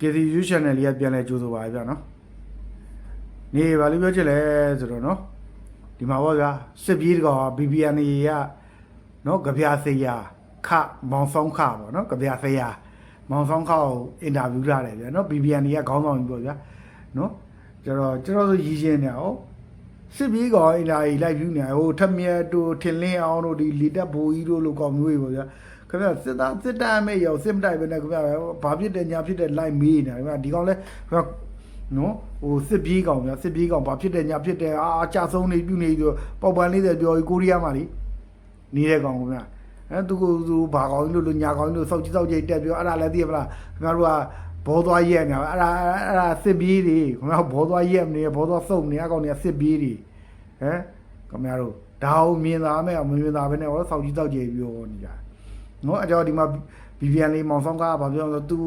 KCU channel လေးကပြန်လဲကြိုးဆိုပါဗျာနော်နေဘာလို့ပြောချင်လဲဆိုတော့နော်ဒီမှာပေါ့ဗျာစစ်ပြေးတကောင် BBN ကနော်ကြပြစေးရခမောင်ဆောင်ခပေါ့နော်ကြပြစေးရမောင်ဆောင်ခကိုအင်တာဗျူးထားတယ်ဗျာနော် BBN ကခေါင်းဆောင်ကြီးပေါ့ဗျာနော်ကျတော့ကျွန်တော်တို့ရည်ရှင်းနေအောင်စစ်ပြေးကောင်အင်တာကြီးလိုက်ပြီးနေဟိုထက်မြက်တို့ထင်လင်းအောင်တို့ဒီလီတက်ဘူကြီးတို့လိုကောင်မျိုးတွေပေါ့ဗျာ ခင်ဗျစစ်သားစစ်တမ်းမဲ့ရောစစ်မတိုက်ပဲနဲ့ခင်ဗျဘာဖြစ်တယ်ညာဖြစ်တယ်လိုက်မေးနေတယ်ခင်ဗျဒီကောင်လဲခင်ဗျနော်ဟိုစစ်ပြေးကောင်ဗျာစစ်ပြေးကောင်ဘာဖြစ်တယ်ညာဖြစ်တယ်အာအကြဆုံးနေပြုနေဆိုပေါက်ပန်းလေးတွေပြောပြီးကိုရီးယားမှာလीနေတဲ့ကောင်ခင်ဗျအဲသူကသူဘာကောင်ကြီးလို့လို့ညာကောင်ကြီးလို့စောက်ကြီးစောက်ကြီးတက်ပြောအဲ့ဒါလည်းသိရမလားခင်ဗျတို့ကဘောသွားရက်နေအဲ့ဒါအဲ့ဒါစစ်ပြေးတွေခင်ဗျဘောသွားရက်နေဘောသွားစုပ်နေအကောင်တွေကစစ်ပြေးတွေဟမ်ခင်ဗျတို့ဒါအောင်မြင်သာမဲ့မမြင်သာပဲနဲ့ဟောစောက်ကြီးစောက်ကြီးပြောနေကြ နော်အကြောဒီမှာ BBN လေးမောင်ဆောင်ကားကဘာပြောလဲဆိုသူ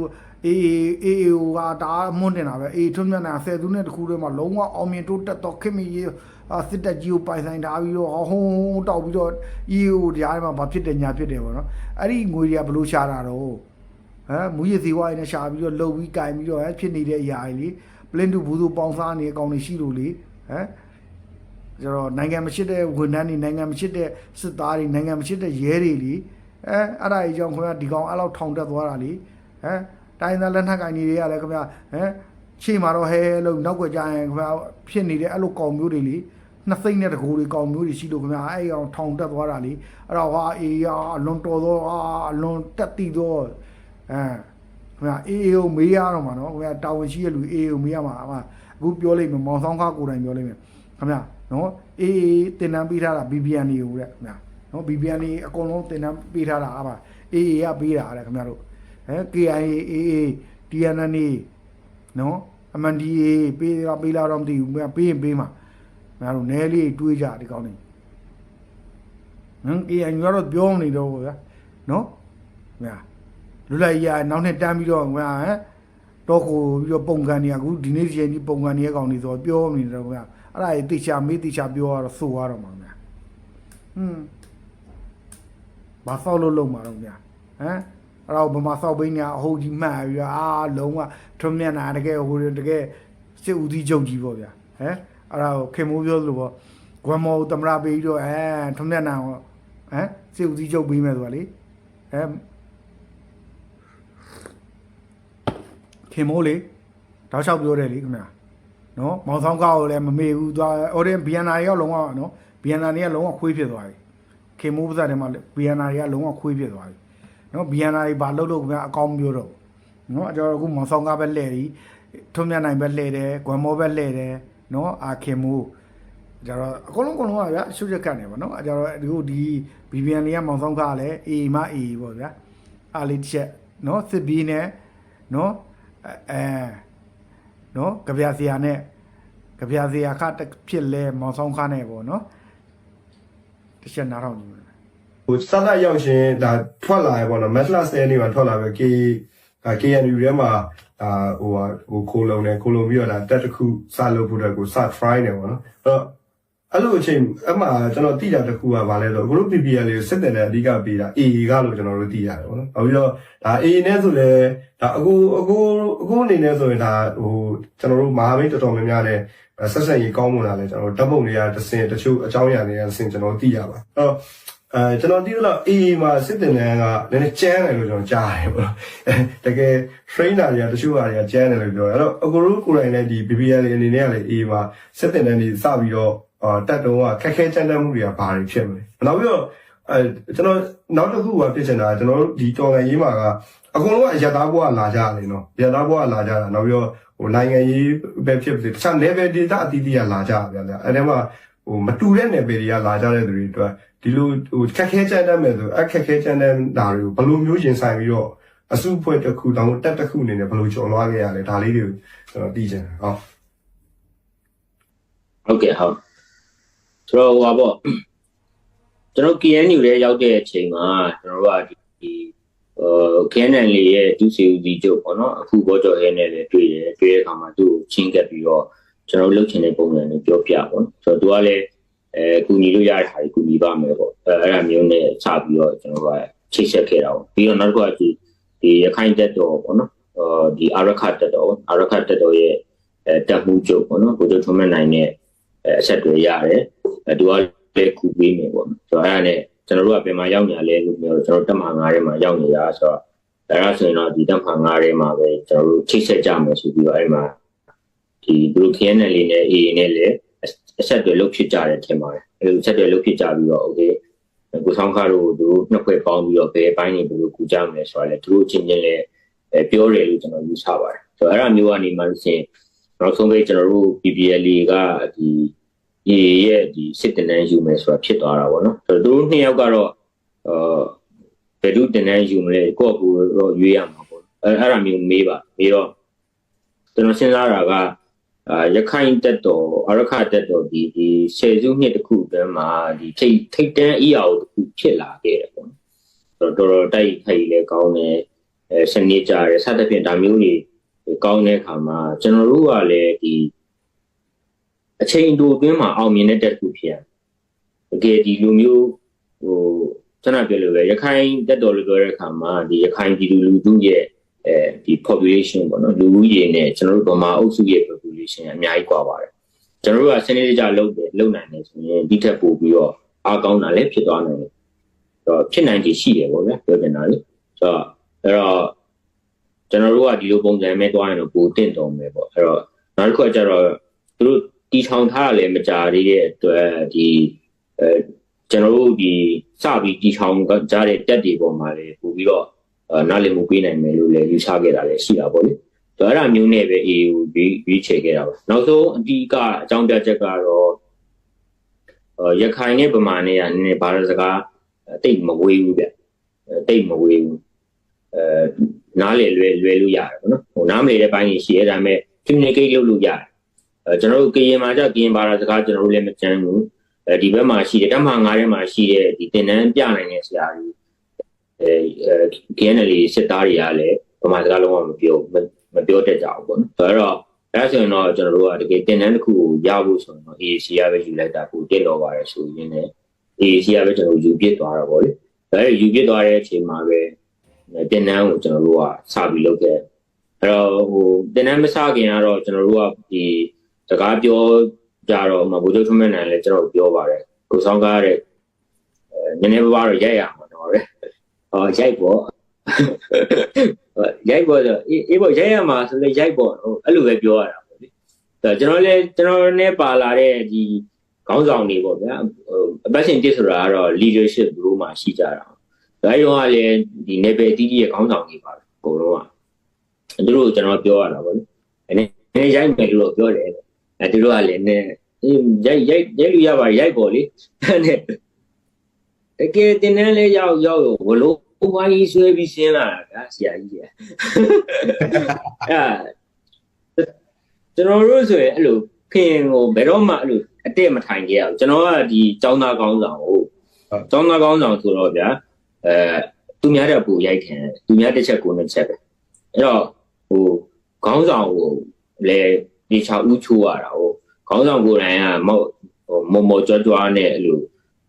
အေးအေးအေးဟိုကဒါမွန်းတင်တာပဲအေးထွန်းမြတ်နာဆယ်သူနဲ့တခုတည်းမှာလုံးဝအောင်မြင်တိုးတက်တော့ခင်မကြီးအာစစ်တက်ကြီးကိုပိုင်ဆိုင်ထားပြီးတော့ဟုံးတောက်ပြီးတော့ EO တရားထဲမှာဘာဖြစ်တယ်ညာဖြစ်တယ်ပေါ့နော်အဲ့ဒီငွေတွေကဘလို့ရှာတာတော့ဟမ်မူရစီဝိုင်းနဲ့ရှာပြီးတော့လှုပ်ပြီးကင်ပြီးတော့ဟဲ့ဖြစ်နေတဲ့အရာကြီးလေပလင်တူဘူးသူပေါင်စားနေအကောင်တွေရှိလို့လေဟမ်ကျတော့နိုင်ငံမရှိတဲ့ဝန်ထမ်းတွေနိုင်ငံမရှိတဲ့စစ်သားတွေနိုင်ငံမရှိတဲ့ရဲတွေလी အဲအဲ့ဒါကြီးကြောင့်ခင်ဗျာဒီကောင်အဲ့လောက်ထောင်တက်သွားတာလीဟမ်တိုင်းသားလက်နက်ကင်တွေကလည်းခင်ဗျာဟမ်ရှေ့မှာတော့ဟဲလို့နောက်ွယ်ကြရင်ခင်ဗျာဖြစ်နေတဲ့အဲ့လိုကောင်မျိုးတွေလीနှစ်သိမ့်တဲ့တကူတွေကောင်မျိုးတွေရှိလို့ခင်ဗျာအဲ့အောင်ထောင်တက်သွားတာလीအဲ့တော့ဟာအေးရအလွန်တော်သောဟာအလွန်တက်တည်သောအဲခင်ဗျာအေးအေးကိုမေးရတော့မှာနော်ခင်ဗျာတာဝန်ရှိတဲ့လူအေးအေးကိုမေးရမှာအမအခုပြောလိုက်မယ်မောင်ဆောင်ခါကိုယ်တိုင်ပြောလိုက်မယ်ခင်ဗျာနော်အေးအေးတင်တန်းပေးထားတာ BBN တွေကိုတဲ့ခင်ဗျာ နော် BBN นี่အကုန်လုံးတင်တန်းပေးထားတာအပါ AA ကပေးတာတဲ့ခင်ဗျားတို့ဟဲ KIA AA TNN နော် MNDA ပေးတာပေးလာတော့မသိဘူးပေးရင်ပေးမှာခင်ဗျားတို့နဲလေးတွေးကြဒီကောင်းနေဟမ် KIA ညတော့ပြောနေတော့ဗျာနော်ခင်ဗျာလူလိုက်ရနောက်နဲ့တန်းပြီးတော့ခင်ဗျာဟမ်တော့ကိုပြီးတော့ပုံကန်နေရအခုဒီနေ့ဒီချိန်ဒီပုံကန်နေရကောင်နေဆိုပြောနေတယ်ခင်ဗျာအဲ့ဒါကြီးတိချာမေးတိချာပြောရတော့ဆိုရတော့မှာခင်ဗျာဟွန်း ဘာဆောက်လို့လုံမှာတော့ဗျာဟမ်အဲ့တော့ဗမာဆောက်ဘိန်းညာအဟုတ်ကြီးမှတ်ပြီးတော့အာလုံးဝထွန်းမြတ်နာတကယ်ဟိုတကယ်စစ်ဦးစီးချုပ်ကြီးပေါ့ဗျာဟမ်အဲ့ဒါကိုခင်မိုးပြောလို့ပေါ့ဂွမ်မောတမရပေးပြီးတော့အဲထွန်းမြတ်နာဟမ်စစ်ဦးစီးချုပ်ပေးမယ်ဆိုတာလေဟမ်ခင်မိုးလေတောက်လျှောက်ပြောတယ်လေခင်ဗျာနော်မောင်ဆောင်ကောက်ကိုလည်းမမေ့ဘူးသွားအော်ဒီဘီယန်နာတွေကလုံးဝနော်ဘီယန်နာတွေကလုံးဝခွေးဖြစ်သွားပြီ ခေမိုးပါးစပ်ထဲမှာဘီယန်နာတွေကလုံးဝခွေးပြစ်သွားပြီနော်ဘီယန်နာတွေဘာလုပ်လို့ခင်ဗျာအကောင်းမျိုးတော့နော်အကျော်အခုမောင်ဆောင်ကားပဲလှည့်ပြီထုံးမြနိုင်ပဲလှည့်တယ်ဂွမ်မောပဲလှည့်တယ်နော်အာခေမိုးကျတော့အကုန်လုံးအကုန်လုံးပါဗျာရှုပ်ရက်ခတ်နေပါနော်အကျော်ဒီခုဒီဘီဘီယန်လေးကမောင်ဆောင်ကားလည်းအေးမအေးပေါ့ဗျာအားလေးတစ်ချက်နော်စစ်ဘီနဲ့နော်အဲနော်ကြပြစရာနဲ့ကြပြစရာခဖြစ်လဲမောင်ဆောင်ကားနဲ့ပေါ့နော် တစ်ချက်နားထောင်ကြည့်မယ်ဟိုစသတ်ရောက်ရှင်ဒါထွက်လာရပေါ့နော်မက်လတ်10နေမှာထွက်လာပဲ K KNU ထဲမှာဒါဟိုဟာဟိုခိုးလုံးနေခိုးလုံးပြီးတော့ဒါတက်တစ်ခုစလုပ်ဖို့အတွက်ကိုစ try နေပေါ့နော်အဲ့တော့ အဲ့လိုအချိန်အမှကျွန်တော်သိတာတစ်ခုကဘာလဲဆိုတော့အခုတို့ PPL လေးစစ်တယ်နဲ့အဓိကပေးတာ AA ကလို့ကျွန်တော်တို့သိရတယ်ပေါ့နော်နောက်ပြီးတော့ဒါ AA နဲ့ဆိုလဲဒါအခုအခုအခုအနေနဲ့ဆိုရင်ဒါဟိုကျွန်တော်တို့မဟာမိတ်တော်တော်များများနဲ့ဆက်ဆက်ရေးကောင်းမွန်လာလဲကျွန်တော်တို့ဓာတ်ပုံတွေကတစ်စင်တချို့အကြောင်းအရာတွေကတစ်စင်ကျွန်တော်သိရပါအဲ့တော့အဲကျွန်တော်သိလို့အေးမှာစစ်တင်တန်းကနည်းနည်းကျန်းတယ်လို့ကျွန်တော်ကြားရတယ်ပေါ့နော်တကယ် trainer တွေကတချို့ဟာတွေကကျန်းတယ်လို့ပြောတယ်အဲ့တော့အကူတို့ကိုယ်တိုင်လည်းဒီ BBL အနေနဲ့ကလည်းအေးမှာစစ်တင်တန်းတွေစပြီးတော့အာ တက်တုံးကခက်ခဲချမ်းတမ်းမှုတွေကဘာတွေဖြစ်မလဲနောက်ပြီးတော့အဲကျွန်တော်နောက်တစ်ခုကဖြစ်ချင်တာကျွန်တော်တို့ဒီတော်ကန်ရေးမှာကအကုန်လုံးကရတာဘွားလာကြတယ်နော်ရတာဘွားလာကြတာနောက်ပြီးတော့ဟိုနိုင်ငံရေးပဲဖြစ်ဖြစ်တခြား level data အသီးသီးကလာကြဗျာဗျာအဲ့ဒီမှာဟိုမတူတဲ့ level တွေကလာကြတဲ့သူတွေအတွက်ဒီလိုဟိုခက်ခဲချမ်းတမ်းမဲ့ဆိုအခက်ခဲချမ်းတမ်းတာတွေကိုဘယ်လိုမျိုးရင်ဆိုင်ပြီးတော့အစုဖွဲ့တစ်ခုတောင်တက်တစ်ခုအနေနဲ့ဘယ်လိုကျော်လွှားခဲ့ရလဲဒါလေးတွေကိုကျွန်တော်သိချင်တယ်ဟုတ်ဟုတ်ကဲ့ဟုတ် ဆိုတော့ဟိုပါပေါ့ကျွန်တော် KNU ရဲ့ရောက်တဲ့အချိန်မှာကျွန်တော်တို့ကဒီဒီဟို KNN လေးရဲ့ဒုစီဦးစီးချုပ်ပေါ့နော်အခုဘောကျော်ရဲနဲ့လည်းတွေ့တယ်တွေ့တဲ့အခါမှာသူ့ကိုချင်းကပ်ပြီးတော့ကျွန်တော်လုပ်ချင်တဲ့ပုံစံကိုပြောပြပေါ့နော်ဆိုတော့သူကလည်းအဲကူညီလို့ရတဲ့ဟာကိုကူညီပါမယ်ပေါ့အဲအဲ့ဒါမျိုးနဲ့စပြီးတော့ကျွန်တော်ကချိတ်ဆက်ခဲ့တာပေါ့ပြီးတော့နောက်တစ်ခုကဒီဒီရခိုင်တက်တော်ပေါ့နော်ဟအော်ဒီအာရခတက်တော်အာရခတက်တော်ရဲ့အဲတက်မှုချုပ်ပေါ့နော်ကိုကျုံထုံးမဲ့နိုင်တဲ့ အဲအဆက်တွေရတယ်အဲသူကလည်းခုပေးနေပေါ့ဆိုတော့အဲ့ဒါနဲ့ကျွန်တော်တို့ကပြန်มาရောက်နေရလဲလို့ပြောတော့ကျွန်တော်တက်မှာ9ထဲမှာရောက်နေတာဆိုတော့ဒါရဆိုရင်တော့ဒီတက်မှာ9ထဲမှာပဲကျွန်တော်တို့ချိတ်ဆက်ကြမယ်ဆိုပြီးတော့အဲ့မှာဒီသူတို့ KNL လေးနဲ့ AA နဲ့လည်းအဆက်တွေလုတ်ဖြစ်ကြတယ်ထင်ပါတယ်အဲ့လိုအဆက်တွေလုတ်ဖြစ်ကြပြီးတော့ okay ကိုဆောင်ခါတို့သူတို့နှစ်ဖွဲ့ပေါင်းပြီးတော့ဘယ်အပိုင်းတွေဘယ်လိုကူကြမလဲဆိုတာလေသူတို့ချင်းချင်းလည်းအဲပြောတယ်လို့ကျွန်တော်ယူဆပါတယ်ဆိုတော့အဲ့ဒါမျိုးကနေမှလို့ရှိရင် နောက်ဆုံးပဲကျွန်တော်တို့ PPL ကဒီရေရဲ့ဒီစစ်တနန်းယူမယ်ဆိုတာဖြစ်သွားတာပေါ့နော်ဆိုတော့သူတို့နှစ်ယောက်ကတော့အာဘယ်သူတနန်းယူမလဲကိုယ့်အကူတော့ရွေးရမှာပေါ့အဲ့အဲ့ဒါမျိုးမေးပါပြီးတော့ကျွန်တော်စဉ်းစားတာကအာရခိုင်တက်တော်အရခတက်တော်ဒီဒီဆယ်စုနှစ်တစ်ခုအတွင်းမှာဒီထိတ်ထိတ်တန်းအီအော်တစ်ခုဖြစ်လာခဲ့တယ်ပေါ့နော်တော်တော်တိုက်ခိုက်လဲကောင်းတယ်အဲစနစ်ကြရဲစသဖြင့်ဒါမျိုးတွေ ကောင်းတဲ့အခါမှာကျွန်တော်တို့ကလည်းဒီအချိန်တိုအတွင်းမှာအောင်မြင်တဲ့တက်ခုဖြစ်ရတကယ်ဒီလူမျိုးဟိုကျွန်တော်ပြောလို့ပဲရခိုင်တက်တော်လို့ပြောတဲ့အခါမှာဒီရခိုင်ပြည်သူလူထုရဲ့အဲဒီ population ပေါ့နော်လူဦးရေနဲ့ကျွန်တော်တို့ဗမာအုပ်စုရဲ့ population အများကြီးကွာပါတယ်ကျွန်တော်တို့ကစနစ်တကျလုပ်တယ်လုပ်နိုင်တယ်ဆိုရင်ဒီထက်ပိုပြီးတော့အားကောင်းတာလည်းဖြစ်သွားနိုင်တယ်အဲ့တော့ဖြစ်နိုင်ခြေရှိတယ်ပေါ့ဗျာပြောချင်တာလေဆိုတော့အဲ့တော့ ကျွန်တော်တို့ကဒီလိုပုံစံမဲ့သွားရင်တော့ပိုတင့်တော်မယ်ပေါ့အဲ့တော့နောက်တစ်ခုကကျတော့သူတို့တီထောင်ထားရလဲမကြသေးတဲ့အတွက်ဒီအဲကျွန်တော်တို့ဒီစပြီးတီထောင်ကြတဲ့တက်တွေပေါ်မှာလေပို့ပြီးတော့နားလည်မှုပေးနိုင်မယ်လို့လည်းယူဆခဲ့တာလည်းရှိတာပေါ့လေဆိုတော့အဲ့ဒါမျိုးနဲ့ပဲ AU ပြီးပြီးချေခဲ့တာပါနောက်ဆုံးအတီးကအကြောင်းပြချက်ကတော့ရခိုင်နဲ့ဗမာနဲ့ကနည်းနည်းဘာသာစကားတိတ်မဝေးဘူးဗျတိတ်မဝေးဘူးအဲ နားလေလွယ်လွယ်လို့ရတယ်ပေါ့နော်ဟိုနားမလေတဲ့ဘိုင်းကြီးရှိရဒါပေမဲ့ communicate လုပ်လို့ရတယ်အဲကျွန်တော်တို့ကရင်မှာကြကရင်ဘာသာစကားကျွန်တော်တို့လည်းမကျန်းဘူးအဲဒီဘက်မှာရှိတယ်တမဟာငါးထဲမှာရှိတဲ့ဒီတင်တန်းပြနိုင်တဲ့ဆရာကြီးအဲအဲ KNL စစ်သားတွေကလည်းဗမာစကားလုံးဝမပြောမပြောတတ်ကြဘူးပေါ့နော်ဆိုတော့အဲဆိုရင်တော့ကျွန်တော်တို့ကတကယ်တင်တန်းတစ်ခုကိုရဖို့ဆိုရင်တော့ AAC ရပဲယူလိုက်တာကိုတက်တော့ပါတယ်ဆိုရင်လည်း AAC ရပဲကျွန်တော်ယူပြစ်သွားတာပေါ့လေအဲယူပြစ်သွားတဲ့အချိန်မှာပဲ တင်တန်းကိုကျွန်တော်တို့ကစပြီးလုပ်ခဲ့အဲ့တော့ဟိုတင်တန်းမစခင်ကတော့ကျွန်တော်တို့ကဒီစကားပြောကြတော့မဘုဒ္ဓထုံးမဲ့နိုင်လဲကျွန်တော်ပြောပါတယ်ကိုဆောင်ကားတဲ့အဲနည်းနည်းပါးပါတော့ရိုက်ရမှာတော့လေဟောရိုက်ပေါ့ရိုက်ပေါ့ဆိုအေးပေါ့ရိုက်ရမှာဆိုလေရိုက်ပေါ့ဟိုအဲ့လိုပဲပြောရတာပေါ့လေဒါကျွန်တော်လည်းကျွန်တော်နဲ့ပါလာတဲ့ဒီခေါင်းဆောင်တွေပေါ့ဗျာဟိုအပတ်စဉ်တစ်ဆိုတာကတော့ leadership ဘလို့မှရှိကြတာ ဒါရောကလည်းဒီ level တီးတီးရဲ့ခေါင်းဆောင်တွေပါပဲအကုန်လုံးကသူတို့ကျွန်တော်ပြောရတာပေါ့လေအဲနဲ့ရိုက်မယ်လို့ပြောတယ်အဲသူတို့ကလည်းနဲ့ရိုက်ရိုက်ရိုက်လို့ရပါရိုက်ပေါ့လေနဲ့တကယ်တင်တန်းလဲရောက်ရောက်ဝလို့ဝိုင်းဆွဲပြီးရှင်းလာတာကဆရာကြီးကအဲကျွန်တော်တို့ဆိုရင်အဲ့လိုခင်ကိုဘယ်တော့မှအဲ့လိုအတက်မထိုင်ခဲ့ရဘူးကျွန်တော်ကဒီចောင်းသားကောင်းဆောင်ကိုចောင်းသားကောင်းဆောင်ဆိုတော့ဗျာ အဲသူများတဲ့ပူရိုက်ခံသူများတစ်ချက်ကိုနှစ်ချက်ပဲအဲ့တော့ဟိုခေါင်းဆောင်ကိုလေဒီချောက်ဦးချိုးရတာဟိုခေါင်းဆောင်ကိုယ်တိုင်ကမော့ဟိုမော်မော်ကြွကြွနဲ့အဲ့လို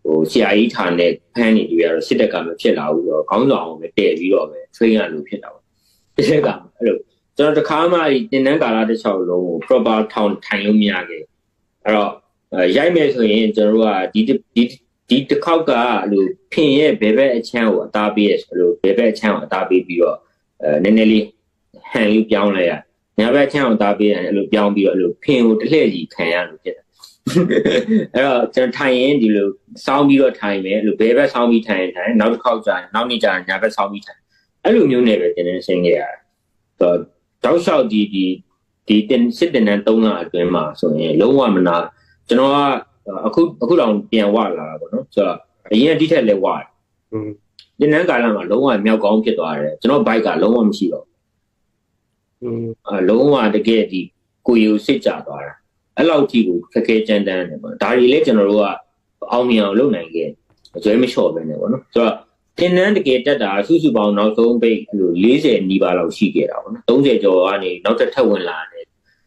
ဟိုဆရာကြီးဌာနဲ့ဖမ်းနေကြရတော့စစ်တပ်ကမဖြစ်လာဘူးတော့ခေါင်းဆောင်ကိုပဲတည့်ပြီးတော့ပဲ train ရလို့ဖြစ်တာပေါ့တစ်ချက်ကအဲ့လိုကျွန်တော်တခါမှဒီတင်နန်းကာလတစ်ချောက်လုံးကို proper ထောင်ထိုင်လို့မရခဲ့အဲ့တော့ရိုက်မယ်ဆိုရင်ကျွန်တော်တို့ကဒီဒီ ဒီတစ်ခေါက်ကအဲ့လိုဖင်ရဲ့ဘယ်ဘက်အချမ်းကိုအသားပေးရဆိုလို့ဘယ်ဘက်အချမ်းကိုအသားပေးပြီးတော့အဲနည်းနည်းလေးဟန်လေးပြောင်းလိုက်ရညာဘက်ချမ်းကိုသားပေးရတယ်အဲ့လိုပြောင်းပြီးတော့အဲ့လိုဖင်ကိုတစ်လှည့်ကြီးခံရလို့ဖြစ်တာအဲ့တော့ကျွန်တော်ထိုင်ရင်ဒီလိုစောင်းပြီးတော့ထိုင်မယ်အဲ့လိုဘယ်ဘက်စောင်းပြီးထိုင်ထိုင်နောက်တစ်ခေါက်ကျရင်နောက်နေ့ကျရင်ညာဘက်စောင်းပြီးထိုင်အဲ့လိုမျိုးနဲ့ပဲတင်နေဆင်းခဲ့ရတယ်ဆိုတော့တောက်လျှောက်ဒီဒီဒီတင်စစ်တင်တဲ့၃လအတွင်းမှာဆိုရင်လုံးဝမနာကျွန်တော်က အခုအခုလောင်ပြန်ဝလာတာပေါ့နော်ဆိုတော့အရင်ကတိထက်လဲဝတယ်။ဒီနန်းကာလမှာလုံးဝမြောက်ကောင်းဖြစ်သွားတယ်ကျွန်တော်ဘိုက်ကလုံးဝမရှိတော့ဘူး။အလုံးဝတကယ်ဒီကိုယ်ကိုစစ်ကြသွားတာအဲ့လောက်ကြီးကိုခက်ခဲကြမ်းတမ်းတယ်ပေါ့။ဒါတွေလည်းကျွန်တော်တို့ကအောင်မြင်အောင်လုပ်နိုင်ခဲ့အကျွဲမလျှော့ပဲနဲ့ပေါ့နော်။ဆိုတော့တင်နန်းတကယ်တက်တာစုစုပေါင်းနောက်ဆုံးပိတ်လို့40နီးပါးလောက်ရှိခဲ့တာပေါ့နော်30ကျော်ကနေနောက်တစ်ထပ်ဝင်လာတယ်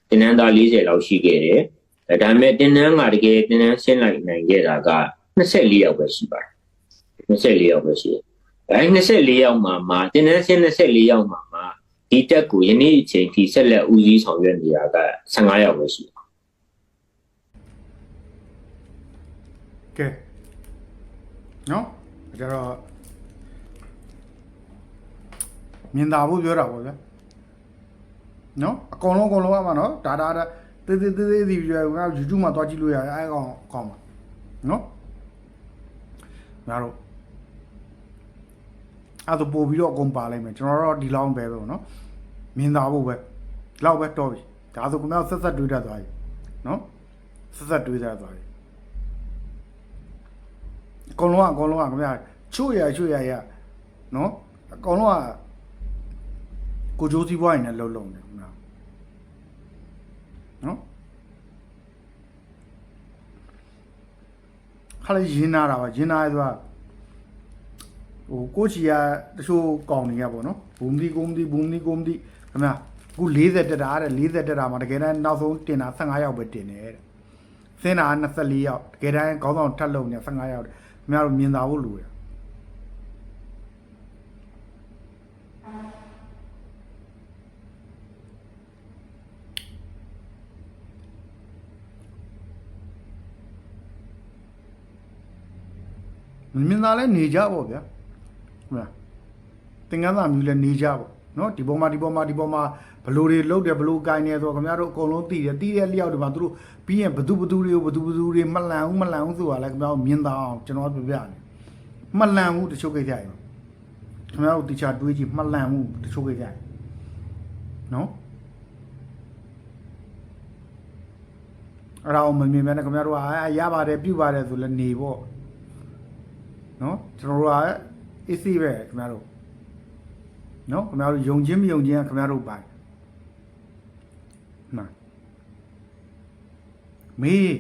တင်နန်းသား40လောက်ရှိခဲ့တယ်။ ဒါပေမဲ့တင်နန်းကတကယ်တင်နန်းရှင်းလိုက်နိုင်ခဲ့တာက24ယောက်ပဲရှိပါတယ်24ယောက်ပဲရှိတယ်အဲ24ယောက်မှာမှာတင်နန်းရှင်း24ယောက်မှာမှာဒီတက်ကိုယနေ့အချိန်ထိဆက်လက်ဦးစီးဆောင်ရွက်နေတာက15ယောက်ပဲရှိတယ်ကဲနော်ကြတော့မြင်သာဖို့ပြောတာပေါ့ဗျာနော်အကောင်လုံးအကောင်လုံးကမှနော်ဒါဒါဒါ တေးသေးသေးသေးဒီဗီဒီယိုက YouTube မှာတွားကြည့်လို့ရတယ်အဲအကောင်အကောင်ပါနော်ငါတို့အဲ့ဒါပို့ပြီးတော့အကုန်ပါလိုက်မယ်ကျွန်တော်တို့ဒီလောက်ပဲပဲပေါ့နော်မြင်သာဖို့ပဲဒီလောက်ပဲတော့ပြီဒါဆိုခင်ဗျားဆက်ဆက်တွေးတတ်သွားပြီနော်ဆက်ဆက်တွေးတတ်သွားပြီအကုန်လုံးကအကုန်လုံးကခင်ဗျာချို့ရချို့ရရနော်အကုန်လုံးကကိုကြိုးစည်းပွားရင်လည်းလှုပ်လှုပ်နေခင်ဗျာ နော်ခါလေးရင်းနာတာပါရင်းနာရဲဆိုတာဟိုကိုချီကတချို့ကောင်းနေရပါတော့ဘူမဒီကုမဒီဘူမဒီကုမဒီခင်ဗျာအခု40တက်တာတဲ့40တက်တာမှာတကယ်တမ်းနောက်ဆုံးတင်တာ15ယောက်ပဲတင်တယ်တဲ့စင်းတာ24ယောက်တကယ်တမ်းခေါင်းဆောင်ထပ်လုံနေ15ယောက်ခင်ဗျားတို့မြင်သာဖို့လိုရ မြင်သာလဲနေကြပေါ့ဗျာဟုတ်လားသင်္ကန်းသာမျိုးလဲနေကြပေါ့နော်ဒီပေါ်မှာဒီပေါ်မှာဒီပေါ်မှာဘလို့တွေလုတ်တယ်ဘလို့ကိုင်းနေဆိုတော့ခင်ဗျားတို့အကုန်လုံးသိတယ်သိတဲ့လျောက်တွေမှာသူတို့ပြီးရင်ဘသူဘသူတွေကိုဘသူဘသူတွေမလန်ဘူးမလန်ဘူးဆိုတာလဲခင်ဗျားတို့မြင်သာအောင်ကျွန်တော်ပြပြတယ်မလန်ဘူးတချို့ကိစ္စတွေခင်ဗျားတို့တခြားတွေးကြည့်မလန်ဘူးတချို့ကိစ္စတွေနော်အဲ့ဒါကိုမမြင်မဲနဲ့ခင်ဗျားတို့ကအာရပါတယ်ပြုပါတယ်ဆိုလဲနေပေါ့ နော်ကျွန်တော်တို့က AC ပဲခင်ဗျားတို့နော်ခင်ဗျားတို့ယုံချင်းမယုံချင်းကခင်ဗျားတို့ပိုင်မှန်မေး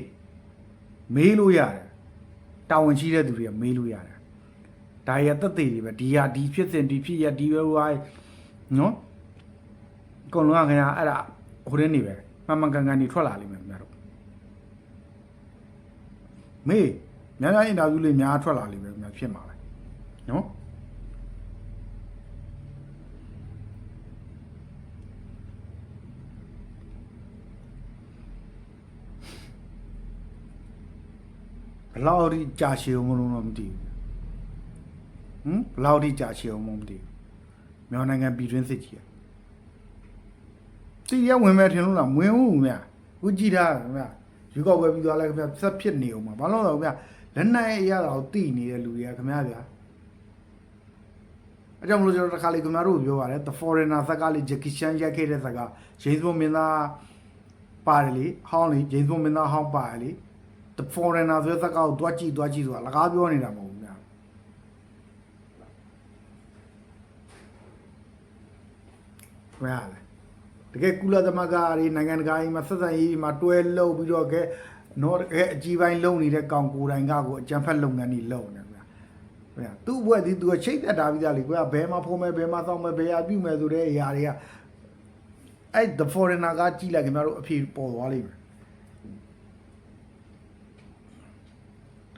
မေးလို့ရတယ်တာဝန်ရှိတဲ့သူတွေကမေးလို့ရတယ်ဒါရသက်သေတွေပဲဒီဟာဒီဖြစ်စဉ်ဒီဖြစ်ရဒီပဲဟိုဟာနော်အကုန်လုံးကခင်ဗျာအဲ့ဒါဟိုတဲ့နေပဲမှန်မှန်ကန်ကန်နေထွက်လာလိမ့်မယ်ခင်ဗျားတို့မေး များများအင်တာဗျူးလေးများထွက်လာလိမ့်မယ်ခင်ဗျာဖြစ်မှာပဲနော်ဘယ်လောက်ထိကြာရှည်အောင်မလို့တော့မသိဘူးဟမ်ဘယ်လောက်ထိကြာရှည်အောင်မမသိဘူးမြန်မာနိုင်ငံပြည်တွင်းစစ်ကြီးอ่ะတီးရဝင်မဲ့ထင်လို့လားဝင်ဦးမြဦးကြည့်တာခင်ဗျယူကောက်ပဲပြီးသွားလိုက်ခင်ဗျဆက်ဖြစ်နေအောင်ပါဘာလို့လဲခင်ဗျ လက်နိုင်အရာတော့တိနေတဲ့လူတွေကခင်ဗျဗျာအကြောင်းမလို့ကျွန်တော်တစ်ခါလေးခင်ဗျားတို့ပြောပါတယ် The Foreigner ဇက်ကလေး Jackie Chan ရိုက်ခဲ့တဲ့ဇက်က James Bond မင်းသားပါတယ်လေဟောင်းလေ James Bond မင်းသားဟောင်းပါတယ်လေ the foreigner ဆိုတဲ့ဇက်ကောက်တွားကြည့်တွားကြည့်ဆိုတာလကားပြောနေတာမဟုတ်ဘူးများဘယ်လဲတကယ်ကုလသမဂ္ဂတွေနိုင်ငံတကာကြီးမှာဆက်ဆံရေးမှာတွဲလှုပ်ပြီးတော့ကဲ နော်တကယ်အကြီးပိုင်းလုံနေတဲ့ကောင်ကိုယ်တိုင်ကကိုအကြံဖက်လုပ်ငန်းတွေလုပ်နေဗျာဗျာသူ့ဘွဲ့ဒီသူကချိတ်သက်တာပြီးသားလေကွာဘဲမှာဖုံးမယ်ဘဲမှာစောင်းမယ်ဘဲရပြုမယ်ဆိုတဲ့အရာတွေကအဲ့ the foreigner ကကြည့်လိုက်ခင်ဗျားတို့အဖြေပေါ်သွားလိမ့်မယ်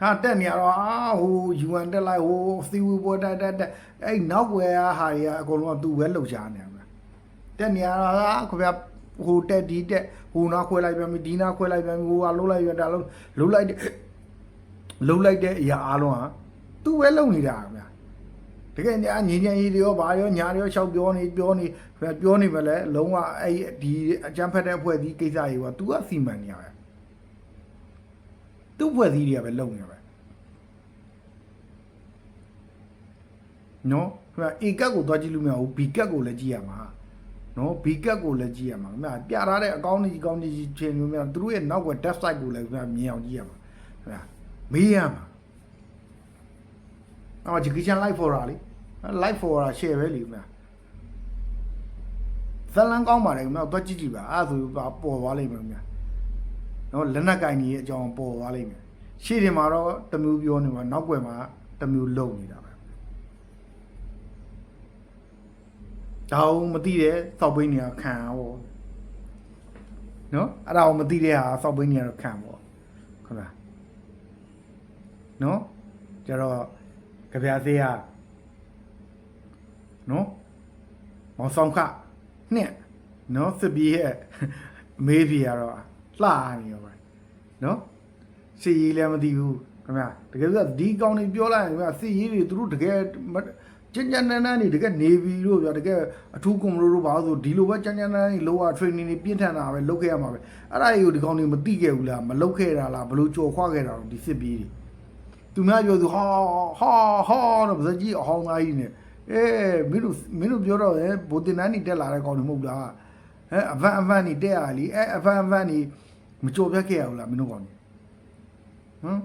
ဟာတက်နေရတော့အာဟို UN တက်လိုက်ဟိုစီဝီပေါ်တက်တက်တက်အဲ့နောက်ွယ်ဟာဟာတွေကအကုန်လုံးကသူ့ပဲလှုပ်ရှားနေရမှာတက်နေရတော့ဟာခဗျာ ဟိုတက်ဒီတက်ဟိုနာခွဲလိုက်ပြန်ပြီဒီနာခွဲလိုက်ပြန်ပြီဟိုကလှုပ်လိုက်ပြန်ဒါလုံးလှုပ်လိုက်တဲ့လှုပ်လိုက်တဲ့အရာအားလုံးကသူ့ပဲလှုပ်နေတာခင်ဗျာတကယ်ညာငင်းငင်းကြီးတွေရောဘာရောညာတွေရောရှောက်ပြောနေပြောနေခင်ဗျာပြောနေပဲလေလုံးဝအဲ့ဒီအကြမ်းဖက်တဲ့အဖွဲ့အစည်းကိစ္စတွေက तू ကစီမံနေရတယ်သူ့ဖွဲ့စည်းတွေကပဲလုံနေပဲနော်ခင်ဗျာ A ကတ်ကိုသွားကြည့်လို့မရဘူး B ကတ်ကိုလည်းကြည့်ရမှာ နော် B ကတ်ကိုလည်းကြည့်ရမှာခင်ဗျာပြထားတဲ့အကောင့်တွေအကောင့်တွေချင်းမျိုးများသူတို့ရဲ့နောက်ကွယ် dev site ကိုလည်းခင်ဗျာမြင်အောင်ကြည့်ရမှာခင်ဗျာမေးရမှာအော် education live for တာလေ live for တာ share ပဲလေခင်ဗျာဇလန်ကောင်းပါတယ်ခင်ဗျာသွားကြည့်ကြည့်ပါအဲ့ဒါဆိုပေါ်သွားလိမ့်မယ်ခင်ဗျာနော်လက်နက်ကင်ကြီးရဲ့အကြောင်းပေါ်သွားလိမ့်မယ်ရှေ့တင်မှာတော့တမျိုးပြောနေမှာနောက်ွယ်မှာတမျိုးလုံနေတာပဲ ဒါအောင်မသိတဲ့စောက်ပိန်းနေရခံရပါနော်အဲ့ဒါအောင်မသိတဲ့ဟာစောက်ပိန်းနေရတော့ခံပါခင်ဗျာနော်ကျတော့ကြပြသေးရနော်မောင်ဆောင်ခနှစ်နော်စစ်ပြေးရဲ့အမေးပြေကတော့လှနေရောပါနော်စီရီလည်းမသိဘူးခင်ဗျာတကယ်ဆိုဒီကောင်တွေပြောလိုက်ရင်ခင်ဗျာစီရီတွေသူတို့တကယ် ကျန်ကျန်နန်းနန်းနေတကယ်နေပြီလို့ပြောတကယ်အထူးကွန်မလို့လို့ပါဆိုဒီလိုပဲကျန်ကျန်နန်းနေလောက training တွေပြင်းထန်တာပဲလုပ်ခဲ့ရမှာပဲအဲ့ဒါကြီးကိုဒီကောင်တွေမသိခဲ့ဘူးလားမလုပ်ခဲ့တာလားဘလို့ကြော်ခွာခဲ့တာတော့ဒီစစ်ပြေးတွေသူများပြောသူဟာဟာဟာတော့ဗဇက်ကြီးအဟောင်းသားကြီးနဲ့အေးမင်းတို့မင်းတို့ပြောတော့ဟဲ့ဘိုတင်နန်းနေတက်လာတဲ့ကောင်တွေမဟုတ်လားဟဲ့အဗန်အဗန်နေတက်ရလीအဲအဗန်အဗန်နေမကြော်ပြတ်ခဲ့ရဘူးလားမင်းတို့ကောင်တွေဟမ်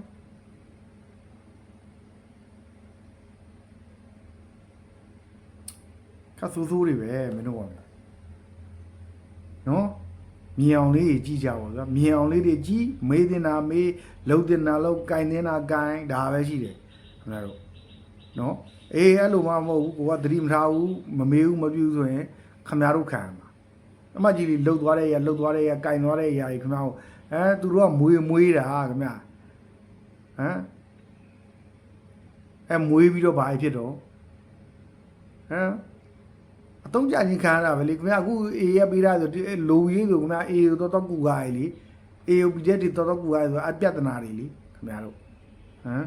ခါဆူဆူတွေပဲမင်းတို့ကောင်တွေနော်မြင်အောင်လေးကြီးကြည့်ကြပါဗျာမြင်အောင်လေးတွေကြီးမေးတင်တာမေးလှုပ်တင်တာလှုပ်ကင်တင်တာကင်ဒါပဲရှိတယ်ခင်ဗျားတို့နော်အေးအဲ့လိုမှမဟုတ်ဘူးကိုကသတိမထားဘူးမမေးဘူးမပြူးဆိုရင်ခင်ဗျားတို့ခံရမှာအမကြီးလေးလှုပ်သွားတဲ့ရလှုပ်သွားတဲ့ရကင်သွားတဲ့ရကြီးခင်ဗျားတို့အဲသူတို့ကမွေးမွေးတာခင်ဗျာဟမ်အဲမွေးပြီးတော့ဘာဖြစ်တော့ဟမ် အတုံးကြချင်းခံရတာပဲလေခင်ဗျာအခုအေးရပေးတာဆိုဒီလိုရေးဆိုခင်ဗျာအေးကိုတော့တော့ကူကားရလေအေးကိုပြီးတဲ့ဒီတော့တော့ကူကားရဆိုအပြတ်တနာတွေလေခင်ဗျာတို့ဟမ်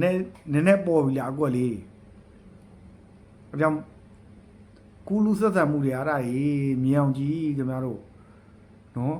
နဲနည်းနည်းပေါ်ပြီလားအခုကလေအကြောင်းကူလူဆက်ဆံမှုတွေအားရည်မြေအောင်ကြီးခင်ဗျာတို့နော်